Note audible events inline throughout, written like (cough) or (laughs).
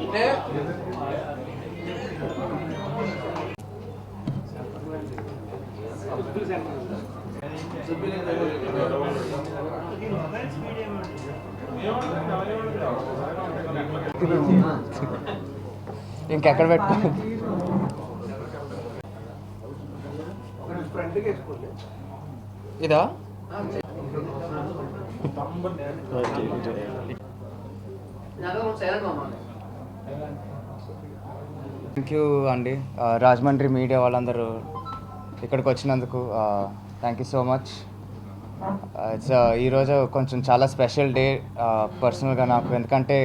అంటే ఇంకెక్కడ పెట్టుకో ఇదా? థ్యాంక్ యూ అండి. రాజమండ్రి మీడియా వాళ్ళందరూ ఇక్కడికి వచ్చినందుకు thank you so much it's uh, ఈరోజు కొంచెం చాలా స్పెషల్ డే పర్సనల్గా నాకు. ఎందుకంటే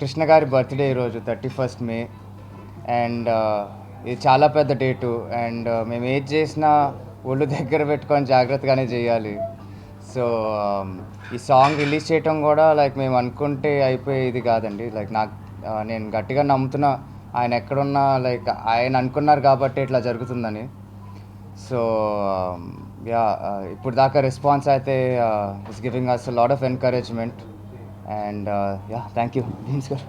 కృష్ణ గారి బర్త్డే ఈరోజు థర్టీ ఫస్ట్ మే అండ్ ఇది చాలా పెద్ద డేటు అండ్ uh, మేము ఏది చేసినా ఒళ్ళు దగ్గర పెట్టుకొని జాగ్రత్తగానే చేయాలి. సో um, ఈ సాంగ్ రిలీజ్ చేయటం కూడా లైక్ మేము అనుకుంటే అయిపోయేది కాదండి. లైక్ నాకు uh, నేను గట్టిగా నమ్ముతున్నా. ఆయన ఎక్కడున్నా లైక్ ఆయన అనుకున్నారు కాబట్టి ఇట్లా జరుగుతుందని. సో యా um, uh, ఇప్పుడు దాకా రెస్పాన్స్ అయితే is giving us lot of encouragement and yeah thank you Bheems గారు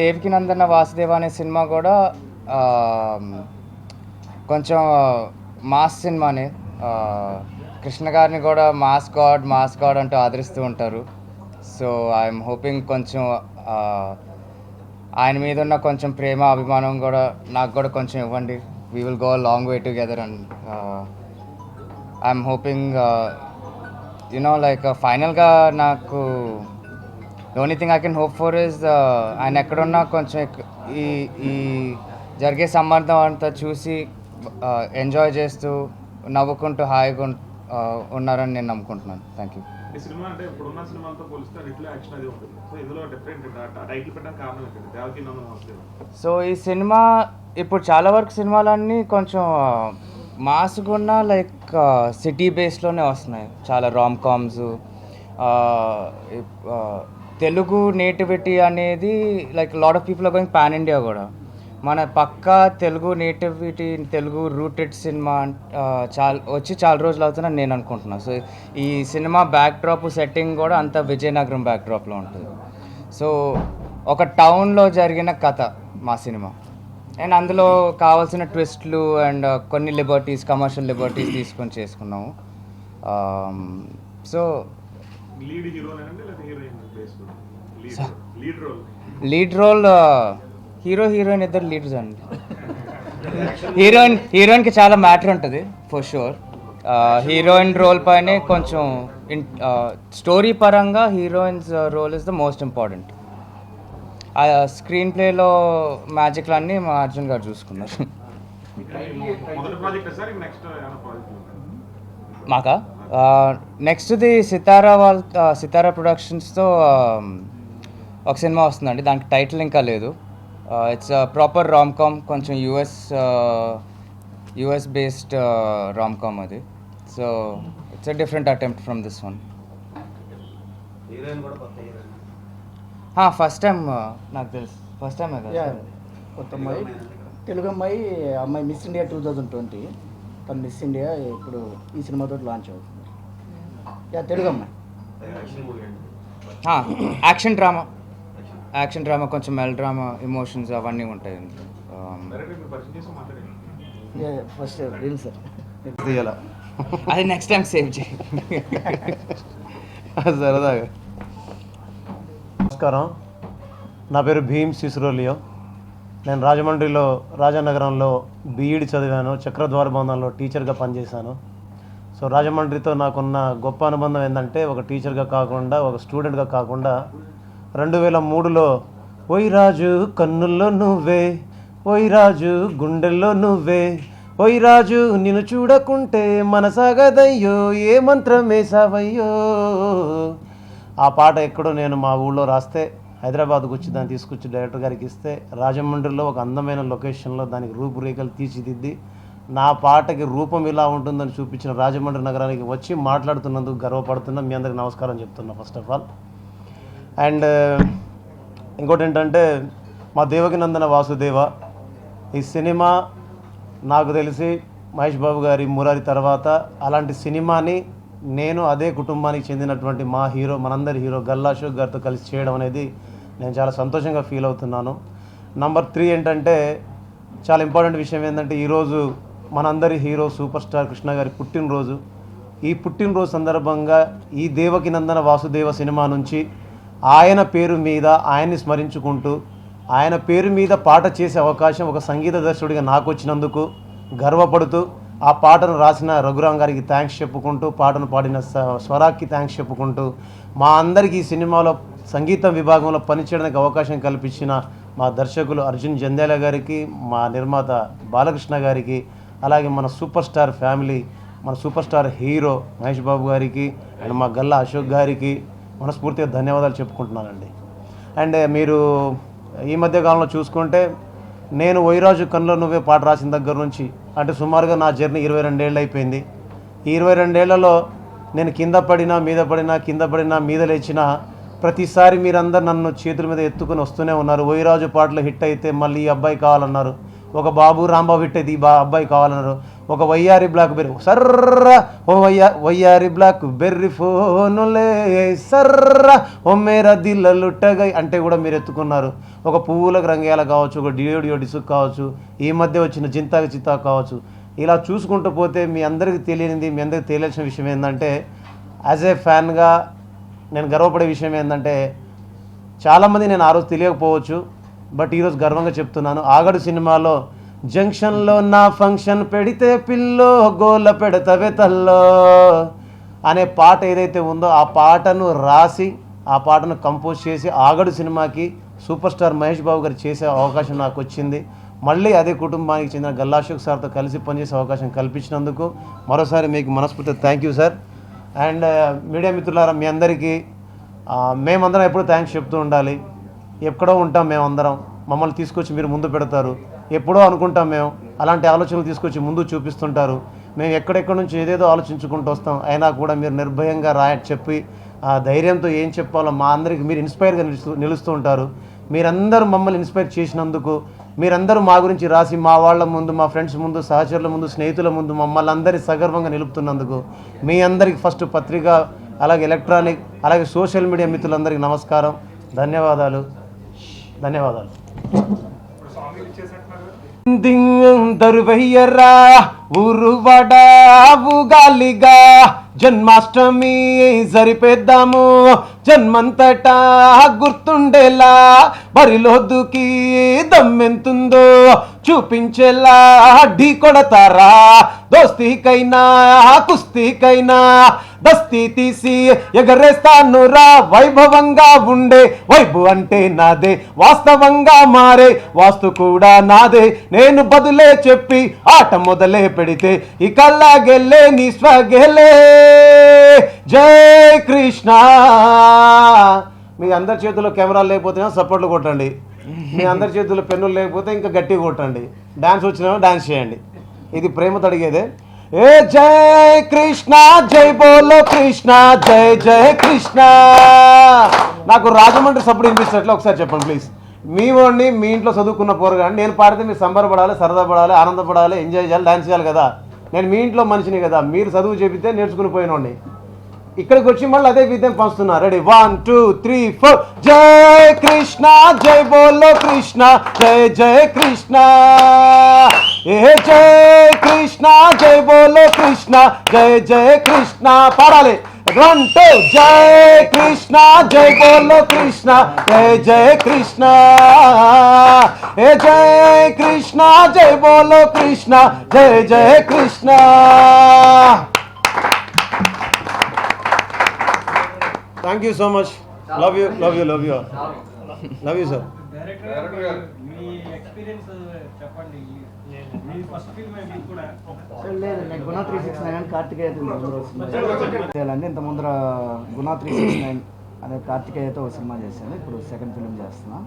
దేవికి నందన వాసుదేవ అనే సినిమా కూడా కొంచెం మాస్ సినిమానే కృష్ణ గారిని కూడా మాస్ గాడ్ మాస్ గాడ్ అంటూ ఆదరిస్తూ ఉంటారు. సో ఐఎమ్ హోపింగ్ కొంచెం uh, ఆయన మీద ఉన్న కొంచెం ప్రేమ అభిమానం కూడా నాకు కూడా కొంచెం ఇవ్వండి. We will go long way together and I'm hoping you know like ఫైనల్గా నాకు only thing I can hope for is ఆయన ఎక్కడున్నా కొంచెం ఈ ఈ జరిగే సంబంధం అంతా చూసి uh, ఎంజాయ్ చేస్తూ నవ్వుకుంటూ హాయిగా uh, ఉన్నారని నేను నమ్ముకుంటున్నాను. థ్యాంక్ యూ ఈ సినిమా అంటే ఇప్పుడున్న సినిమాలతో పోలిస్తే ఇట్లా యాక్షన్ అది ఉంటుంది. సో ఇందులో డిఫరెంట్ టైటిల్ పెట్టడానికి కారణం ఏంటంటే దేవకి నన్ను సో ఈ సినిమా ఇప్పుడు చాలా వరకు సినిమాలన్నీ కొంచెం మాస్గా ఉన్న లైక్ సిటీ బేస్లోనే వస్తున్నాయి. చాలా రామ్ కామ్స్ తెలుగు నేటివిటీ అనేది like lot of people going pan India కూడా. మన పక్కా Telugu nativity Telugu rooted cinema చాలా వచ్చి చాలా రోజులు అవుతుందని నేను అనుకుంటున్నాను సో ఈ సినిమా బ్యాక్ డ్రాప్ సెట్టింగ్ కూడా అంత విజయనగరం బ్యాక్ డ్రాప్లో ఉంటుంది. సో ఒక టౌన్లో జరిగిన కథ మా సినిమా. అండ్ అందులో కావాల్సిన ట్విస్ట్లు అండ్ కొన్ని లిబర్టీస్ కమర్షియల్ లిబర్టీస్ తీసుకొని చేసుకున్నాము. So lead role hero heroine ఇద్దరు లీడ్స్ అండి. హీరోయిన్ హీరోయిన్కి చాలా మ్యాటర్ ఉంటుంది ఫర్ షూర్ హీరోయిన్ రోల్ పైనే కొంచెం స్టోరీ పరంగా heroines role is the most important ఆ స్క్రీన్ ప్లేలో మ్యాజిక్లన్నీ మా అర్జున్ గారు చూసుకున్నారు. మాకా? నెక్స్ట్ది సితారా వాళ్ళ సితారా ప్రొడక్షన్స్తో ఒక సినిమా వస్తుందండి. దానికి టైటిల్ ఇంకా లేదు. ఇట్స్ ప్రాపర్ రామ్ కామ్ కొంచెం US US based rom com అది. So it's a different attempt from this one first time నాకు తెలుసు. ఫస్ట్ టైం కదా? కొత్త అమ్మాయి. తెలుగు అమ్మాయి అమ్మాయి Miss India two thousand twenty తను మిస్ ఇండియా ఇప్పుడు ఈ సినిమాతో లాంచ్ అవుతుంది. యా తెలుగు అమ్మాయి. యాక్షన్ డ్రామా యాక్షన్ డ్రామా కొంచెం మెల్ డ్రామా ఎమోషన్స్ అవన్నీ ఉంటాయి. Um, first sir. అది నెక్స్ట్ టైం సేవ్ చేయి. (laughs) సరదాగా నమస్కారం. నా పేరు భీమ్ సిసురోలియో నేను రాజమండ్రిలో రాజానగరంలో బీఈడి చదివాను. చక్రద్వార భవనంలో టీచర్గా పనిచేశాను. సో రాజమండ్రితో నాకున్న గొప్ప అనుబంధం ఏంటంటే ఒక టీచర్గా కాకుండా ఒక స్టూడెంట్గా కాకుండా రెండు వేల మూడులో ఓయ్ రాజు కన్నుల్లో నువ్వే ఓయ్ రాజు గుండెల్లో నువ్వే ఓయ్ రాజు నిన్ను చూడకుంటే మనసాగదయ్యో ఏ మంత్రం వేసావయ్యో ఆ పాట ఎక్కడో నేను మా ఊళ్ళో రాస్తే హైదరాబాద్కు వచ్చి దాన్ని తీసుకొచ్చి డైరెక్టర్ గారికి ఇస్తే రాజమండ్రిలో ఒక అందమైన లొకేషన్లో దానికి రూపురేఖలు తీర్చిదిద్ది నా పాటకి రూపం ఇలా ఉంటుందని చూపించిన రాజమండ్రి నగరానికి వచ్చి మాట్లాడుతున్నందుకు గర్వపడుతున్నా. మీ అందరికి నమస్కారం చెప్తున్నా ఫస్ట్ ఆఫ్ ఆల్. అండ్ ఇంకోటి ఏంటంటే మా దేవకి నందన వాసుదేవ ఈ సినిమా నాకు తెలిసి మహేష్ బాబు గారి మురారి తర్వాత అలాంటి సినిమాని నేను అదే కుటుంబానికి చెందినటువంటి మా హీరో మనందరి హీరో గల్లా అశోక్ గారితో కలిసి చేయడం అనేది నేను చాలా సంతోషంగా ఫీల్ అవుతున్నాను. నంబర్ త్రీ ఏంటంటే చాలా ఇంపార్టెంట్ విషయం ఏంటంటే ఈరోజు మనందరి హీరో సూపర్ స్టార్ కృష్ణ గారి పుట్టినరోజు. ఈ పుట్టినరోజు సందర్భంగా ఈ దేవకి నందన వాసుదేవ సినిమా నుంచి ఆయన పేరు మీద ఆయన్ని స్మరించుకుంటూ ఆయన పేరు మీద పాట చేసే అవకాశం ఒక సంగీత దర్శకుడిగా నాకు వచ్చినందుకు గర్వపడుతూ ఆ పాటను రాసిన రఘురాం గారికి థ్యాంక్స్ చెప్పుకుంటూ పాటను పాడిన స్వరాక్కి థ్యాంక్స్ చెప్పుకుంటూ మా అందరికీ ఈ సినిమాలో సంగీతం విభాగంలో పనిచేయడానికి అవకాశం కల్పించిన మా దర్శకులు అర్జున్ జంధ్యాల గారికి మా నిర్మాత బాలకృష్ణ గారికి అలాగే మన సూపర్ స్టార్ ఫ్యామిలీ మన super star hero Mahesh Babu గారికి అండ్ మా గల్లా అశోక్ గారికి మనస్ఫూర్తిగా ధన్యవాదాలు చెప్పుకుంటున్నానండి. అండ్ uh, మీరు ఈ మధ్య కాలంలో చూసుకుంటే నేను వైరాజు కన్నులో నువ్వే పాట రాసిన దగ్గర నుంచి అంటే సుమారుగా నా జర్నీ ఇరవై రెండేళ్ళు అయిపోయింది. ఈ ఇరవై రెండేళ్ళలో నేను కింద పడినా మీద పడినా కింద పడినా మీద లేచినా ప్రతిసారి మీరందరు నన్ను చేతుల మీద ఎత్తుకుని వస్తూనే ఉన్నారు. వైరాజు పాటలు హిట్ అయితే మళ్ళీ ఈ అబ్బాయి కావాలన్నారు. ఒక బాబు రాంబాబు హిట్ అయితే ఈ బా అబ్బాయి కావాలన్నారు. ఒక వయ్యారి బ్లాక్ బెర్రీ సర్ర ఓ వయ్యా వయ్యారి బ్లాక్ బెర్రీ ఫోనులే సర్ర ఓ మేరా దిల్లలుట్టగై అంటే కూడా మీరు ఎత్తుకున్నారు. ఒక పువ్వులకు రంగేల కావచ్చు ఒక డియో డియో డిసుక్ కావచ్చు ఈ మధ్య వచ్చిన చింతాకి చిత్తా కావచ్చు. ఇలా చూసుకుంటూ పోతే మీ అందరికీ తెలియనిది మీ అందరికీ తెలియాల్సిన విషయం ఏంటంటే యాజ్ ఏ ఫ్యాన్గా నేను గర్వపడే విషయం ఏంటంటే చాలామంది నేను ఆ రోజు తెలియకపోవచ్చు బట్ ఈరోజు గర్వంగా చెప్తున్నాను. ఆగడు సినిమాలో జంక్షన్లో నా ఫంక్షన్ పెడితే పిల్లో గోల పెడతవే తల్లో అనే పాట ఏదైతే ఉందో ఆ పాటను రాసి ఆ పాటను కంపోజ్ చేసి ఆగడు సినిమాకి సూపర్ స్టార్ మహేష్ బాబు గారు చేసే అవకాశం నాకు వచ్చింది మళ్ళీ అదే కుటుంబానికి చెందిన గల్లాశోక్ సార్తో కలిసి పనిచేసే అవకాశం కల్పించినందుకు మరోసారి మీకు మనస్ఫూర్తిగా thank you sir and media మిత్రులారా మీ అందరికీ మేమందరం ఎప్పుడు థ్యాంక్స్ చెప్తూ ఉండాలి. ఎక్కడో ఉంటాం మేమందరం. మమ్మల్ని తీసుకొచ్చి మీరు ముందు పెడతారు. ఎప్పుడో అనుకుంటాం మేము. అలాంటి ఆలోచనలు తీసుకొచ్చి ముందు చూపిస్తుంటారు. మేము ఎక్కడెక్కడి నుంచి ఏదేదో ఆలోచించుకుంటూ వస్తాం. అయినా కూడా మీరు నిర్భయంగా రాయ చెప్పి ఆ ధైర్యంతో ఏం చెప్పాలో మా అందరికి మీరు ఇన్స్పైర్గా నిలుస్తూ నిలుస్తూ ఉంటారు. మీరందరూ మమ్మల్ని ఇన్స్పైర్ చేసినందుకు మీరందరూ మా గురించి రాసి మా వాళ్ళ ముందు మా ఫ్రెండ్స్ ముందు సహచరుల ముందు స్నేహితుల ముందు మమ్మల్ని అందరి సగర్వంగా నిలుపుతున్నందుకు మీ అందరికి ఫస్ట్ పత్రిక అలాగే ఎలక్ట్రానిక్ అలాగే సోషల్ మీడియా మిత్రులందరికీ నమస్కారం. ధన్యవాదాలు. ధన్యవాదాలు. దరువయ్యరా ఊరువడ గాలిగా జన్మాష్టమి సరిపేద్దాము జన్మంతటా గుర్తుండేలా. బరిలో దూకి దమ్మెంతుందో చూపించేలా. ఢీ కొడతారా దోస్తీకైనా కుస్తీకైనా. దస్తీ తీసి ఎగరేస్తాను రా వైభవంగా ఉండే. వైభు అంటే నాదే వాస్తవంగా మారే. వాస్తు కూడా నాదే నేను బదులే చెప్పి ఆట మొదలే పెడితే ఇకల్లా గెల్లే నీ స్వగెలే జై కృష్ణ. మీ అందరి చేతుల్లో కెమెరాలు లేకపోతే సపోర్ట్లు కొట్టండి. మీ అందరి చేతుల్లో పెన్నులు లేకపోతే ఇంకా గట్టిగా కొట్టండి. డాన్స్ వచ్చినా డాన్స్ చేయండి. ఇది ప్రేమతో అడిగేదే. ఏ జై కృష్ణ జై బోలో కృష్ణ జై జై కృష్ణ. నాకు రాజమండ్రి సప్పుడు వినిపిస్తున్నట్లు ఒకసారి చెప్పండి ప్లీజ్. మీ వాడిని మీ ఇంట్లో చదువుకున్న పోరగాని నేను పాడితే మీరు సంబరపడాలి సరదాపడాలి ఆనందపడాలి ఎంజాయ్ చేయాలి డాన్స్ చేయాలి కదా. నేను మీ ఇంట్లో మనిషిని కదా మీరు చదువు చెబితే నేర్చుకుని పోయినోడిని. ఇక్కడికి వచ్చి మళ్ళీ అదే విధం పంచుతున్నారు. Ready one two three four జై కృష్ణ జై బోలో కృష్ణ జై జయ కృష్ణ. ఏ జై కృష్ణ జై బోలో కృష్ణ జై జై కృష్ణ. పాడాలి. వన్ టూ జై కృష్ణ జై బోలో కృష్ణ జై జై కృష్ణ. ఏ జై కృష్ణ జై బోలో కృష్ణ జై జై Krishna. Thank you so much love you love you love you love you sir లేదు గుణా త్రీ సిక్స్ నైన్ కార్తికేయతో ముందు చేయాలండి ఇంత ముందర గుణా త్రీ సిక్స్ నైన్ అనే కార్తికేయతో ఒక సినిమా చేశాను ఇప్పుడు సెకండ్ ఫిల్మ్ చేస్తున్నా.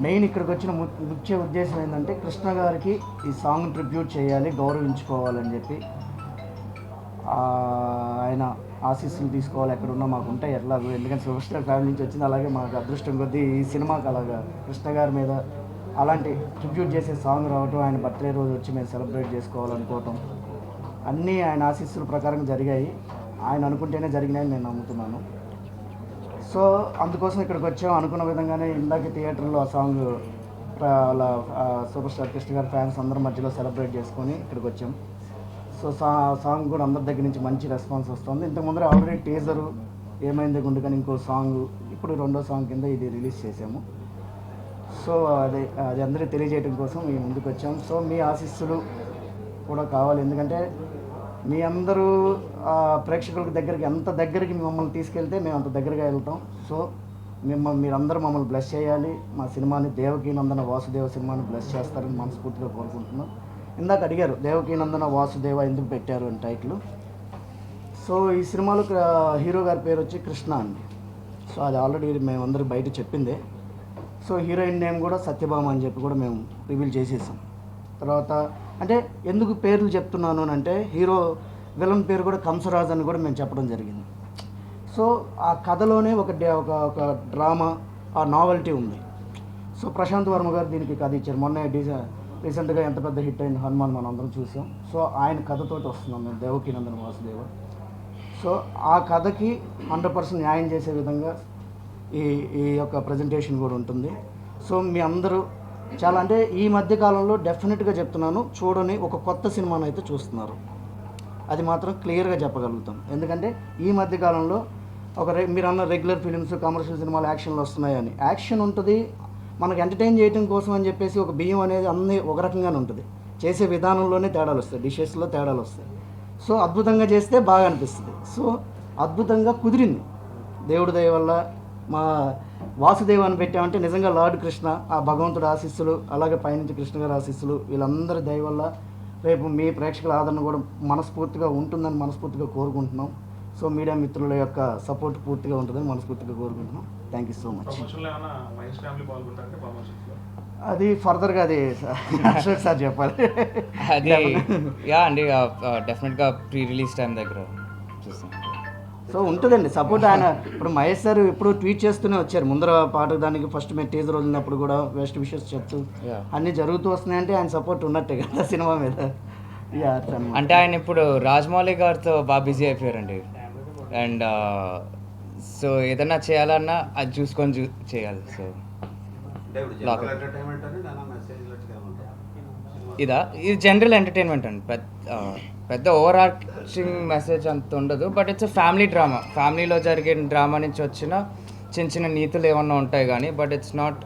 మెయిన్ ఇక్కడికి వచ్చిన ము- ముఖ్య ఉద్దేశం ఏంటంటే కృష్ణ గారికి ఈ సాంగ్ ట్రిబ్యూట్ చేయాలి గౌరవించుకోవాలని చెప్పి ఆయన ఆశీస్సులు తీసుకోవాలి ఎక్కడ ఉన్నా మాకు ఉంటాయి ఎట్లాగో. ఎందుకంటే సూపర్ స్టార్ ఫ్యామిలీ నుంచి వచ్చింది అలాగే మాకు అదృష్టం కొద్దీ ఈ సినిమాకి అలాగా కృష్ణ గారి మీద అలాంటి ట్రిబ్యూట్ చేసే సాంగ్ రావటం ఆయన బర్త్డే రోజు వచ్చి మేము సెలబ్రేట్ చేసుకోవాలనుకోవటం అన్నీ ఆయన ఆశీస్సుల ప్రకారం జరిగాయి. ఆయన అనుకుంటేనే జరిగినాయని నేను నమ్ముతున్నాను. సో అందుకోసం ఇక్కడికి వచ్చాం. అనుకున్న విధంగానే ఇందాక థియేటర్లో ఆ సాంగ్ అలా సూపర్ స్టార్ కృష్ణ గారి ఫ్యాన్స్ అందరి మధ్యలో సెలబ్రేట్ చేసుకొని ఇక్కడికి వచ్చాం. సో సా సాంగ్ కూడా అందరి దగ్గర నుంచి మంచి రెస్పాన్స్ వస్తుంది. ఇంతకు ముందర ఆల్రెడీ టీజరు ఏమైంది గుండుకని ఇంకో సాంగ్ ఇప్పుడు రెండో సాంగ్ కింద ఇది రిలీజ్ చేసాము సో అదే అది అందరికీ తెలియజేయడం కోసం మేము ముందుకు వచ్చాం. సో మీ ఆశీస్సులు కూడా కావాలి. ఎందుకంటే మీ అందరూ ఆ, ప్రేక్షకుల దగ్గరికి ఎంత దగ్గరికి మమ్మల్ని తీసుకెళ్తే మేము అంత దగ్గరగా వెళ్తాం. సో మిమ్మల్ని మీరందరూ మమ్మల్ని బ్లెస్ చేయాలి. మా సినిమాని దేవకీనందన వాసుదేవ సినిమాని బ్లెస్ చేస్తారని మనస్ఫూర్తిగా కోరుకుంటున్నాం. ఇందాక అడిగారు దేవకీనందన వాసుదేవ ఎందుకు పెట్టారు అని టైటిల్ సో ఈ సినిమాలో హీరో గారి పేరు వచ్చి కృష్ణ అండి. సో అది ఆల్రెడీ మేమందరూ బయట చెప్పిందే. సో హీరోయిన్ నేమ్ కూడా సత్యభామ అని చెప్పి కూడా మేము రివీల్ చేసేసాం. తర్వాత అంటే ఎందుకు పేర్లు చెప్తున్నాను అని అంటే హీరో విలన్ పేరు కూడా కంసరాజ్ అని కూడా మేము చెప్పడం జరిగింది. సో ఆ కథలోనే ఒక ఒక ఒక డ్రామా ఆ నావెల్టీ ఉంది. సో ప్రశాంత్ వర్మ గారు దీనికి కథ ఇచ్చారు. మొన్న డీసె రీసెంట్గా ఎంత పెద్ద హిట్ అయిన హనుమాన్ మనం అందరం చూసాం. సో ఆయన కథతోటి వస్తున్నాం మేము దేవకీ నందన వాసుదేవ. సో ఆ కథకి హండ్రెడ్ పర్సెంట్ న్యాయం చేసే విధంగా ఈ ఈ యొక్క ప్రజెంటేషన్ కూడా ఉంటుంది. సో మీ అందరూ చాలా అంటే ఈ మధ్య కాలంలో డెఫినెట్గా చెప్తున్నాను చూడని ఒక కొత్త సినిమాను అయితే చూస్తున్నారు. అది మాత్రం క్లియర్గా చెప్పగలుగుతాం. ఎందుకంటే ఈ మధ్య కాలంలో ఒక రె మీరు అన్న రెగ్యులర్ ఫిలిమ్స్ కమర్షియల్ సినిమాలు యాక్షన్లు వస్తున్నాయని. యాక్షన్ ఉంటుంది మనకు ఎంటర్టైన్ చేయడం కోసం అని చెప్పేసి ఒక బియ్యం అనేది అన్ని ఒక రకంగానే ఉంటుంది. చేసే విధానంలోనే తేడాలు వస్తాయి. డిషెస్లో తేడాలు వస్తాయి. సో అద్భుతంగా చేస్తే బాగా అనిపిస్తుంది. సో అద్భుతంగా కుదిరింది. దేవుడి దయ వల్ల మా వాసుదేవాన్ని పెట్టామంటే నిజంగా లార్డ్ కృష్ణ ఆ భగవంతుడు ఆశీస్సులు అలాగే పైనుంచి కృష్ణ గారి ఆశీస్సులు వీళ్ళందరి దయ వల్ల రేపు మీ ప్రేక్షకుల ఆదరణ కూడా మనస్ఫూర్తిగా ఉంటుందని మనస్ఫూర్తిగా కోరుకుంటున్నాం. సో మీడియా మిత్రుల యొక్క సపోర్ట్ పూర్తిగా ఉంటుందని మనస్ఫూర్తిగా కోరుకుంటున్నాం. థ్యాంక్ యూ సో మచ్ అది ఫర్దర్గా అది అశోక్ సార్ చెప్పాలి. అది (laughs) యా అండి డెఫినెట్గా ప్రీ రిలీజ్ టైం దగ్గర చూస్తాం. సో ఉంటుందండి సపోర్ట్ ఆయన. ఇప్పుడు మహేష్ సార్ ఎప్పుడు ట్వీట్ చేస్తూనే వచ్చారు. ముందర పాట దానికి ఫస్ట్ మేము టీజర్ వదిలినప్పుడు కూడా బెస్ట్ విషెస్ చెప్తూ. అన్నీ జరుగుతూ వస్తున్నాయంటే ఆయన సపోర్ట్ ఉన్నట్టే కదా సినిమా మీద. అంటే ఆయన ఇప్పుడు రాజమౌళి గారితో బాగా బిజీ అయిపోయారండి. అండ్ సో ఏదైనా చేయాలన్నా అది చూసుకొని చూ చేయాలి సో. ఇదా? ఇది జనరల్ ఎంటర్టైన్మెంట్ అండి. పెద్ద పెద్ద ఓవర్ ఆర్చింగ్ మెసేజ్ అంత ఉండదు బట్ ఇట్స్ ఫ్యామిలీ డ్రామా ఫ్యామిలీలో జరిగే డ్రామా నుంచి వచ్చిన చిన్న చిన్న నీతులు ఏమన్నా ఉంటాయి కానీ బట్ ఇట్స్ నాట్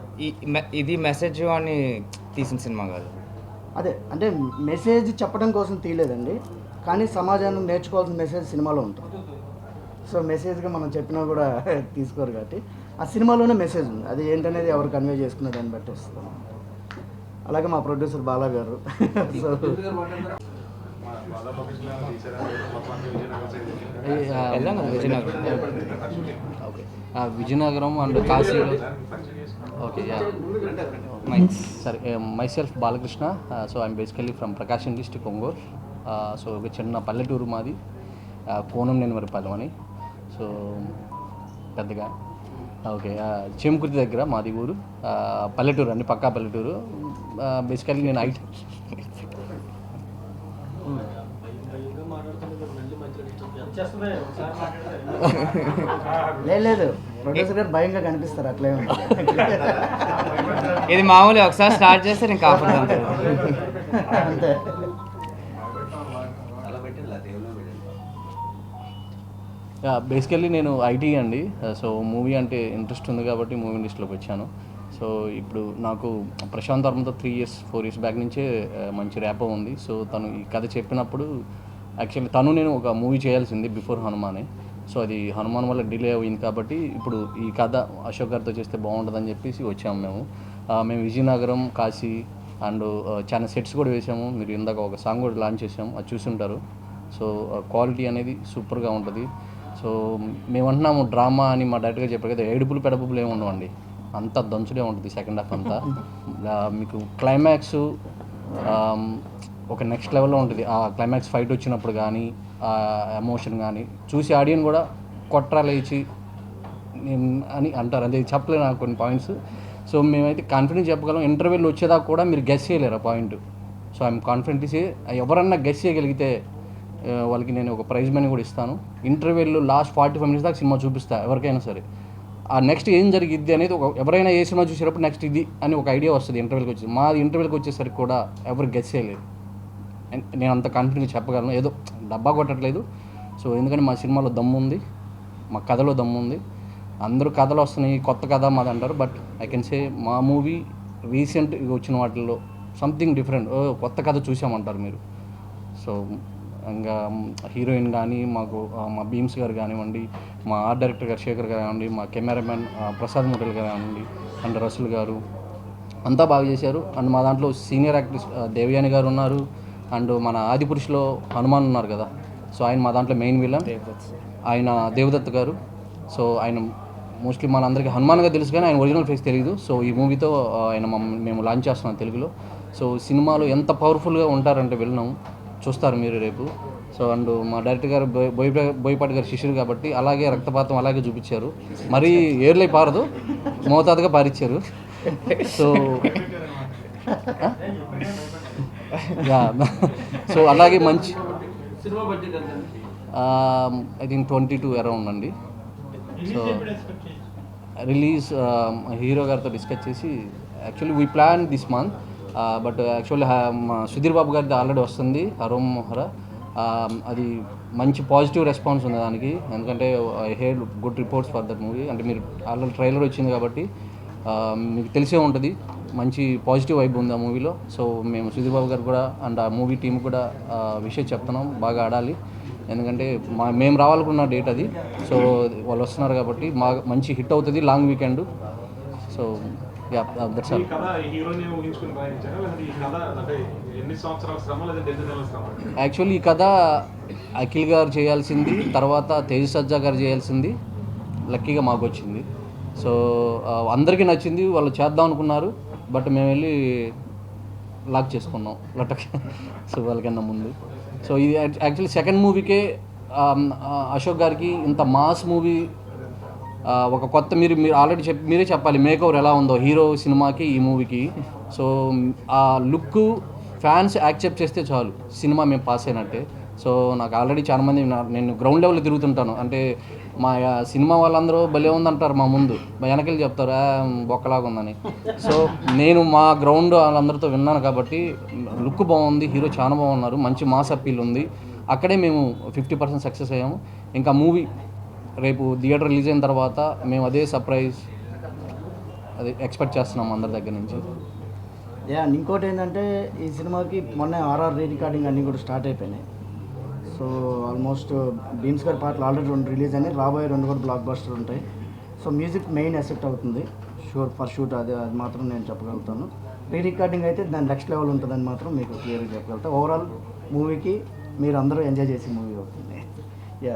ఇది మెసేజ్ అని తీసిన సినిమా కాదు. అదే అంటే మెసేజ్ చెప్పడం కోసం తీయలేదండి కానీ సమాజాన్ని నేర్చుకోవాల్సిన మెసేజ్ సినిమాలో ఉంటుంది. సో మెసేజ్గా మనం చెప్పినా కూడా (laughs) తీసుకోరు కాబట్టి. ఆ సినిమాలోనే మెసేజ్ ఉంది. అది ఏంటనేది ఎవరు కన్వే చేసుకునే దాన్ని బట్టి వస్తుంది. అలాగే మా ప్రొడ్యూసర్ బాలా గారు. (laughs) సో మా విజయనగరం. ఓకే. విజయనగరం అండ్ కాశీలో. Okay yeah. సరే myself Balakrishna. So I'm basically from Prakasam district Ongole so ఒక చిన్న పల్లెటూరు మాది. కోనం నెనమరిపాలెం అని. సో పెద్దగా. ఓకే. చెంకుర్తి దగ్గర మాది ఊరు. పల్లెటూరు అండి పక్కా పల్లెటూరు. బేసికలీ నేను ఐటీ లేదు లేదు. ప్రొడ్యూసర్ గారు భయంగా కనిపిస్తారు అట్లే ఇది మామూలు ఒకసారి స్టార్ట్ చేస్తే నేను కాపాడు అంతే. బేసికల్లీ నేను ఐటీ అండి. Uh, సో మూవీ అంటే ఇంట్రెస్ట్ ఉంది కాబట్టి మూవీ ఇండస్ట్రీలోకి వచ్చాను. సో ఇప్పుడు నాకు Prashanth వర్మతో three years four years back నుంచే uh, మంచి ర్యాపో ఉంది. సో తను ఈ కథ చెప్పినప్పుడు యాక్చువల్లీ తను నేను ఒక మూవీ చేయాల్సింది బిఫోర్ హనుమానే. సో అది హనుమాన్ వల్ల డిలే అయింది కాబట్టి ఇప్పుడు ఈ కథ అశోక్ గారితో చేస్తే బాగుంటుందని చెప్పేసి వచ్చాము మేము. Uh, మేము విజయనగరం కాశీ అండ్ చాలా సెట్స్ కూడా వేసాము. మీరు ఇందాక ఒక సాంగ్ కూడా లాంచ్ చేసాము అది చూసుంటారు సో క్వాలిటీ అనేది సూపర్గా ఉంటుంది. సో మేము అంటున్నాము డ్రామా అని మా డైరెక్ట్గా చెప్పారు కదా ఏడుపులు పెడపులు ఏమి ఉండవండి. అంతా దంచుడే ఉంటుంది సెకండ్ హాఫ్ అంతా. మీకు క్లైమాక్స్ ఒక నెక్స్ట్ లెవెల్లో ఉంటుంది. ఆ క్లైమాక్స్ ఫైట్ వచ్చినప్పుడు కానీ ఆ ఎమోషన్ కానీ చూసి ఆడియన్ కూడా కొట్రాలేచి నేను అని అంటారు. అదే చెప్పలేను నాకు కొన్ని పాయింట్స్. సో మేమైతే కాన్ఫిడెన్స్ చెప్పగలం. ఇంటర్వ్యూలు వచ్చేదాకా కూడా మీరు గెస్ చేయలేరు ఆ point. So I'm confident say ఎవరన్నా గెస్ చేయగలిగితే వాళ్ళకి నేను ఒక ప్రైజ్ మనీ కూడా ఇస్తాను. ఇంటర్వ్యూలు లాస్ట్ ఫార్టీ ఫైవ్ మినిట్స్ దాకా సినిమా చూపిస్తా ఎవరికైనా సరే. ఆ నెక్స్ట్ ఏం జరిగిద్ది అనేది ఒక ఎవరైనా ఏ సినిమా చూసేటప్పుడు నెక్స్ట్ ఇది అని ఒక ఐడియా వస్తుంది ఇంటర్వ్యూకి వచ్చి మా ఇంటర్వ్యూకి వచ్చేసరికి కూడా ఎవరు గెస్ చేయలేదు. అండ్ నేను అంత కాన్ఫిడెంట్గా చెప్పగలను. ఏదో డబ్బా కొట్టట్లేదు. సో ఎందుకంటే మా సినిమాలో దమ్ము ఉంది. మా కథలో దమ్ము ఉంది. అందరూ కథలు వస్తున్నాయి కొత్త కథ మాది అంటారు. బట్ ఐ కెన్ సే మా మూవీ రీసెంట్ వచ్చిన వాటిల్లో సంథింగ్ డిఫరెంట్ ఓ కొత్త కథ చూసామంటారు మీరు. సో ఇంకా హీరోయిన్ కానీ మాకు మా భీమ్స్ గారు కానివ్వండి మా ఆర్ట్ డైరెక్టర్ గారు శేఖర్ గారు కానివ్వండి మా కెమెరామెన్ ప్రసాద్ మురళి గారు కానివ్వండి అండ్ రసుల్ గారు అంతా బాగా చేశారు. అండ్ మా దాంట్లో సీనియర్ యాక్ట్రెస్ దేవయాని గారు ఉన్నారు. అండ్ మన ఆదిపురుషులో హనుమాన్ ఉన్నారు కదా. సో ఆయన మా దాంట్లో మెయిన్ విలన్. ఆయన దేవదత్ గారు. సో ఆయన మోస్ట్లీ మనందరికీ హనుమాన్గా తెలుసు కానీ ఆయన ఒరిజినల్ ఫేస్ తెలియదు సో ఈ మూవీతో ఆయన మమ్- మేము లాంచ్ చేస్తున్నాం తెలుగులో. సో సినిమాలో ఎంత పవర్ఫుల్గా ఉంటారంటే వెళ్ళినాం చూస్తారు మీరు రేపు. సో అండ్ మా డైరెక్టర్ గారు బోయ్ బోయ్- బోయపాటి గారు శిష్యుడు కాబట్టి అలాగే రక్తపాతం అలాగే చూపించారు. మరీ ఏర్లై పారదు మోతాదుగా పారిచ్చారు. సో సో అలాగే మంచి I think twenty two around అండి. సో రిలీజ్ హీరో గారితో డిస్కస్ చేసి actually we plan this month. But actually Sudheer Babu గారిది ఆల్రెడీ వస్తుంది హరోమ్ మొహరా. అది మంచి పాజిటివ్ రెస్పాన్స్ ఉంది దానికి. ఎందుకంటే I had good reports for that movie. అంటే మీరు ఆల్రెడీ ట్రైలర్ వచ్చింది కాబట్టి మీకు తెలిసే ఉంటుంది. మంచి పాజిటివ్ వైబ్ ఉంది ఆ మూవీలో. సో మేము సుధీర్ బాబు గారు కూడా అండ్ ఆ మూవీ టీం కూడా విషయం చెప్తున్నాం. బాగా ఆడాలి. ఎందుకంటే మా మేము రావాలనుకున్న డేట్ అది. సో వాళ్ళు వస్తున్నారు కాబట్టి మా మంచి హిట్ అవుతుంది long weekend. So yeah that's all actually ఈ కథ అఖిల్ గారు చేయాల్సింది తర్వాత తేజ్ సజ్జా గారు చేయాల్సింది లక్కీగా మాకు వచ్చింది. సో అందరికీ నచ్చింది వాళ్ళు చేద్దాం అనుకున్నారు బట్ మేము వెళ్ళి లాక్ చేసుకున్నాం లటక్ సో వాళ్ళకన్నా ముందు. సో ఇది యాక్చువల్లీ సెకండ్ మూవీకే అశోక్ గారికి ఇంత మాస్ మూవీ ఒక కొత్త మీరు మీరు ఆల్రెడీ చెప్ మీరే చెప్పాలి మేకోవర్ ఎలా ఉందో హీరో సినిమాకి ఈ మూవీకి. సో ఆ లుక్ ఫ్యాన్స్ యాక్సెప్ట్ చేస్తే చాలు సినిమా మేము పాస్ అయినట్టే. సో నాకు ఆల్రెడీ చాలామంది నా- నేను గ్రౌండ్ లెవెల్లో తిరుగుతుంటాను. అంటే మా సినిమా వాళ్ళందరూ భలే ఉందంటారు మా ముందు. మా వెనకలు చెప్తారు బొక్కలాగా ఉందని. సో నేను మా గ్రౌండ్ వాళ్ళందరితో విన్నాను కాబట్టి లుక్ బాగుంది హీరో చాలా బాగున్నారు మంచి మాస్ అప్పీల్ ఉంది. అక్కడే మేము ఫిఫ్టీ పర్సెంట్ సక్సెస్ అయ్యాము. ఇంకా మూవీ రేపు థియేటర్ రిలీజ్ అయిన తర్వాత మేము అదే సర్ప్రైజ్ అది ఎక్స్పెక్ట్ చేస్తున్నాం అందరి దగ్గర నుంచి. యా ఇంకోటి ఏంటంటే ఈ సినిమాకి మొన్న ఆర్ఆర్ రీ రికార్డింగ్ అన్నీ కూడా స్టార్ట్ అయిపోయినాయి. సో ఆల్మోస్ట్ బీమ్స్ గారి పాటలు ఆల్రెడీ రెండు రిలీజ్ అయినాయి. రాబోయే రెండు కూడా బ్లాక్ బస్టర్ ఉంటాయి. సో మ్యూజిక్ మెయిన్ ఎఫెక్ట్ అవుతుంది. షూర్ ఫర్ షూట్ అది అది మాత్రం నేను చెప్పగలుగుతాను. రీ రికార్డింగ్ అయితే దాని నెక్స్ట్ లెవెల్ ఉంటుందని మాత్రం మీకు క్లియర్గా చెప్పగలుగుతా. ఓవరాల్ మూవీకి మీరు అందరూ ఎంజాయ్ చేసే మూవీ అవుతుంది. (laughs) Yeah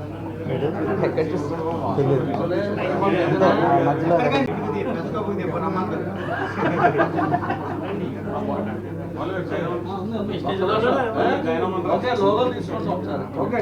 much okay